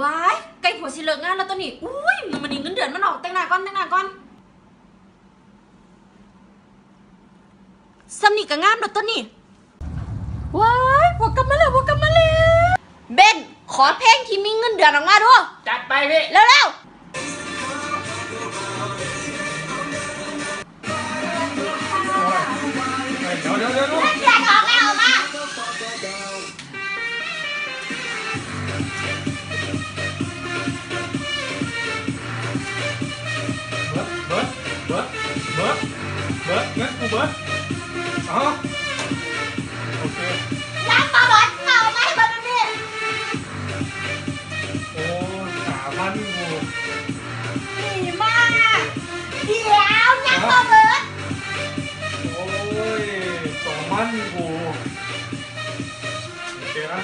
ว้ายใกล้ผัวสิเลิกงานแล้วตัวนี้อุ้ยมันนี่เงินเดือนมันออกแต่งหน้าก่อนแต่งหน้าก่อนสำนีกับงามแล้วตัวนี้ว้ายผัวกลับมาแล้วผัวกลับมาแล้วเบนขอเพลงที่มีเงินเดือนออกมาด้วยจัดไปพี่ เร็วเดี๋ยวเดี๋ยวเดี๋ยวๆเงินเดือนออกแล้วออกมา เเบิร์ดเบิร์ดกูเบิร์ดอ๋อโอเคยัดปลาบอลเข่าไหมบอลนี่โอ้สามพันกูดีมากเดี๋ยวยัดปลาเบิร์ดโอ้ยสองพันกูโอเคนะ